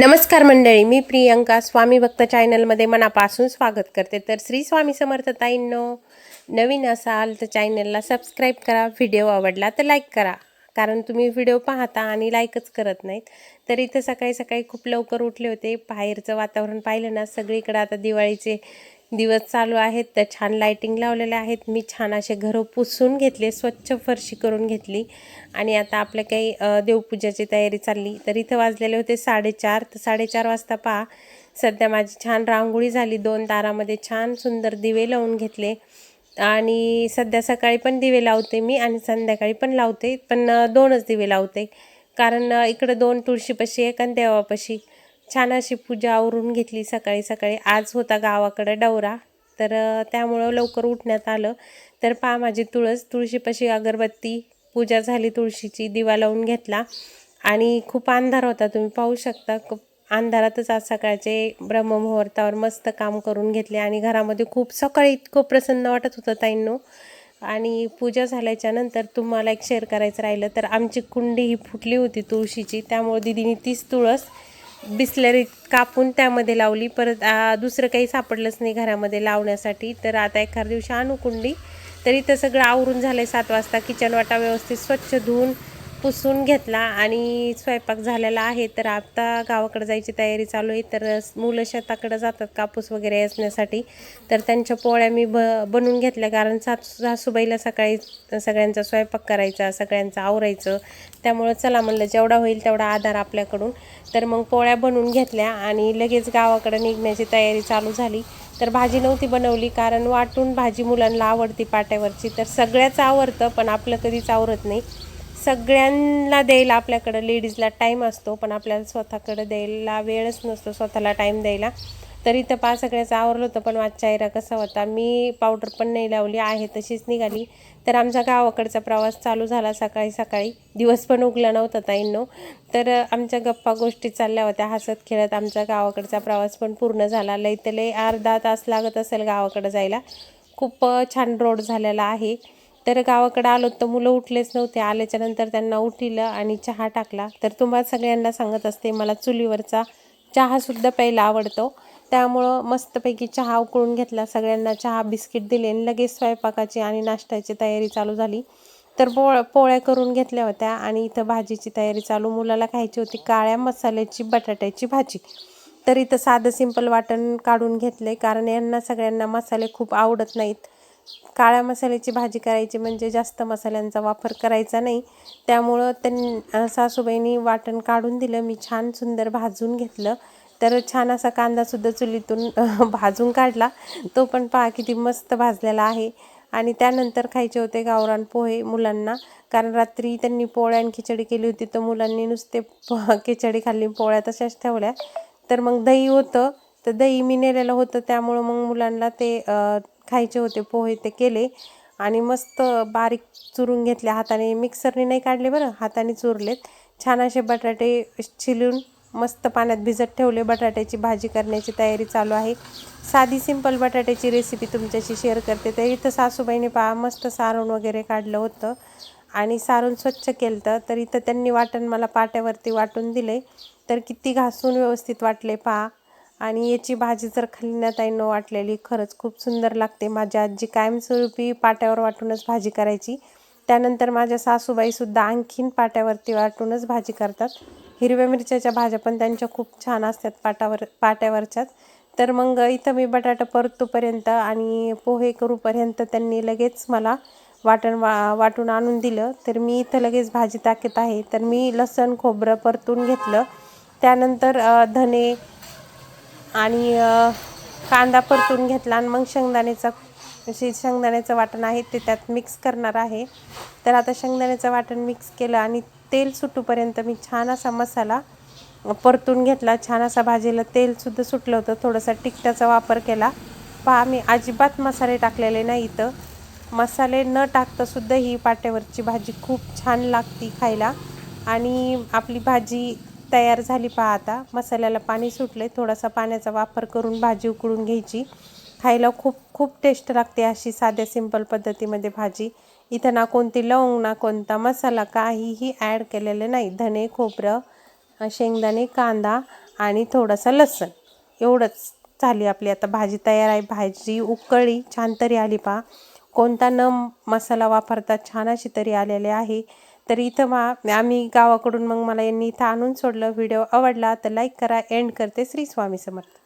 नमस्कार मंडळी मी प्रियंका. स्वामी भक्त चॅनलमध्ये मनापासून स्वागत करते. तर श्री स्वामी समर्थ ताईंनो नवीन असाल तर चॅनलला सबस्क्राईब करा व्हिडिओ आवडला तर लाईक करा. कारण तुम्ही व्हिडिओ पाहता आणि लाईकच करत नाहीत तर इथं सकाळी सकाळी खूप लवकर उठले होते. बाहेरचं वातावरण पाहिलं ना सगळीकडे आता दिवाळीचे दिवस चालू आहेत तर छान लाईटिंग लावलेल्या आहेत. मी छान असे घरं पुसून घेतले स्वच्छ फरशी करून घेतली. आणि आता आपल्या काही देवपूजाची तयारी चालली. तर इथं वाजलेले होते साडेचार. तर साडेचार वाजता पहा सध्या माझी छान रांगोळी झाली. दोन दारामध्ये छान सुंदर दिवे लावून घेतले. आणि सध्या सकाळी पण दिवे लावते मी आणि संध्याकाळी पण लावते. पण दोनच दिवे लावते. कारण इकडं दोन तुळशीपाशी एक आणि देवापाशी. छान अशी पूजा आवरून घेतली सकाळी सकाळी. आज होता गावाकडे डवरा. तर त्यामुळं लवकर उठण्यात आलं. तर पहा माझी तुळस तुळशीपाशी अगरबत्ती पूजा झाली तुळशीची दिवा लावून घेतला. आणि खूप अंधार होता तुम्ही पाहू शकता. अंधारातच आज सकाळचे ब्रह्ममुहूर्तावर मस्त काम करून घेतले. आणि घरामध्ये खूप सकाळी इतकं प्रसन्न वाटत होतं ताईंनो. आणि पूजा झाल्याच्यानंतर तुम्हाला एक शेअर करायचं राहिलं. तर आमची कुंडी ही फुटली होती तुळशीची. त्यामुळे दिदीने तीच तुळस बिसलरी कापून त्यामध्ये लावली. परत दुसरं काही सापडलंच नाही घरामध्ये लावण्यासाठी. तर आता एखाद्या दिवशी आणू कुंडी तर इथं सगळं आवरून झालं आहे सात वाजता. किचन वाटा व्यवस्थित स्वच्छ धुवून पुसून घेतला आणि स्वयंपाक झालेला आहे तर आता गावाकडे जायची तयारी चालू आहे. तर मुलं शेताकडे जातात कापूस वगैरे असण्यासाठी. तर त्यांच्या पोळ्या मी ब बनवून घेतल्या कारण सासू सासूबाईला सकाळी सगळ्यांचा स्वयंपाक करायचा सगळ्यांचं आवरायचं. त्यामुळं चला म्हणलं जेवढा होईल तेवढा आधार आपल्याकडून. तर मग पोळ्या बनवून घेतल्या आणि लगेच गावाकडे निघण्याची तयारी चालू झाली. तर भाजी नव्हती बनवली कारण वाटून भाजी मुलांना आवडती पाट्यावरची. तर सगळ्याच आवडतं पण आपलं कधीच आवरत नाही. सगळ्यांना द्यायला आपल्याकडं लेडीजला टाईम असतो पण आपल्याला स्वतःकडं द्यायला वेळच नसतो स्वतःला टाईम द्यायला. तर इथं पा सगळ्याचं आवरलं होतं पण माझा चेहरा कसा होता मी पावडर पण नाही लावली आहे तशीच निघाली. तर आमचा गावाकडचा प्रवास चालू झाला सकाळी सकाळी. दिवस पण उगला नव्हता ताईंनो. तर आमच्या गप्पा गोष्टी चालल्या होत्या हसत खेळत आमचा गावाकडचा प्रवास पण पूर्ण झाला. लई तर लई अर्धा तास लागत असेल गावाकडं जायला. खूप छान रोड झालेला आहे. तर गावाकडं आलो तर मुलं उठलेच नव्हते. आल्याच्यानंतर त्यांना उठिलं आणि चहा टाकला. तर तुम्हाला सगळ्यांना सांगत असते मला चुलीवरचा चहासुद्धा प्यायला आवडतो. त्यामुळं मस्तपैकी चहा उकळून घेतला. सगळ्यांना चहा बिस्किट दिले आणि लगेच स्वयंपाकाची आणि नाश्त्याची तयारी चालू झाली. तर पोळ पोळ्या करून घेतल्या होत्या आणि इथं भाजीची तयारी चालू. मुलाला खायची होती काळ्या मसाल्याची बटाट्याची भाजी. तर इथं साधं सिंपल वाटण काढून घेतलं आहे कारण यांना सगळ्यांना मसाले खूप आवडत नाहीत. काळ्या मसाल्याची भाजी करायची म्हणजे जास्त मसाल्यांचा वापर करायचा नाही. त्यामुळं त्यां सासूबाईंनी वाटण काढून दिलं. मी छान सुंदर भाजून घेतलं. तर छान असा कांदासुद्धा चुलीतून भाजून काढला. तो पण पहा किती मस्त भाजलेला आहे. आणि त्यानंतर खायचे होते गावरान पोहे मुलांना. कारण रात्री त्यांनी पोळ्या आणि खिचडी केली होती. तर मुलांनी नुसते खिचडी खाल्ली पोळ्या तशाच ठेवल्या. तर मग दही होतं. तर दही मी नेलेलं होतं त्यामुळं मग मुलांना ते खायचे होते पोहे ते केले. आणि मस्त बारीक चुरून घेतले हाताने. मिक्सरने नाही काढले बरं हाताने चुरलेत. छान असे बटाटे चिलून मस्त पाण्यात भिजत ठेवले. बटाट्याची भाजी करण्याची तयारी चालू आहे. साधी सिंपल बटाट्याची रेसिपी तुमच्याशी शेअर करते. तर इथं सासूबाईने पहा मस्त सारण वगैरे काढलं होतं. आणि सारून स्वच्छ केलं तर इथं त्यांनी वाटण मला पाट्यावरती वाटून दिले. तर किती घासून व्यवस्थित वाटले पहा. आणि याची भाजी जर खाल्ली ना ताईनं वाटलेली खरंच खूप सुंदर लागते. माझ्या आजी कायमस्वरूपी पाट्यावर वाटूनच भाजी करायची. त्यानंतर माझ्या सासूबाईसुद्धा आणखीन पाट्यावरती वाटूनच भाजी करतात. हिरव्या मिरच्याच्या भाज्या पण त्यांच्या खूप छान असतात पाटावर पाट्यावरच्याच. तर मग इथं मी बटाटा परतोपर्यंत आणि पोहे करूपर्यंत त्यांनी लगेच मला वाटण वा वाटून आणून दिलं. तर मी इथं लगेच भाजी टाकत आहे. तर मी लसण खोबरं परतून घेतलं. त्यानंतर धने आणि कांदा परतून घेतला आणि मग शेंगदाण्याचा जे शेंगदाण्याचं वाटण आहे ते त्यात मिक्स करणार आहे. तर आता शेंगदाण्याचं वाटण मिक्स केलं आणि तेल सुटूपर्यंत मी छान असा मसाला परतून घेतला. छान असा भाजीला तेलसुद्धा सुटलं होतं. थोडंसं तिखटाचा वापर केला. पहा मी अजिबात मसाले टाकलेले नाही इथं. मसाले न टाकतासुद्धा ही पाट्यावरची भाजी खूप छान लागती खायला. आणि आपली भाजी तयार झाली पहा आता. मसाल्याला पाणी सुटले थोडासा पाण्याचा वापर करून भाजी उकळून घ्यायची. खायला खूप खूप टेस्ट लागते अशी साध्या सिंपल पद्धतीमध्ये भाजी. इथं ना कोणती लवंग ना कोणता मसाला काहीही ॲड केलेले नाही. धने खोबरं शेंगदाणे कांदा आणि थोडंसं लसण. एवढंच झाली आपली आता भाजी तयार आहे. भाजी उकळी छान तरी आली पहा. कोणता न मसाला वापरता छान अशी तरी आलेले आहे. तर इथं मा आम्ही गावाकडून मग मला यांनी इथं आणून सोडलं. व्हिडिओ आवडला तर लाईक करा एंड करते. श्री स्वामी समर्थ.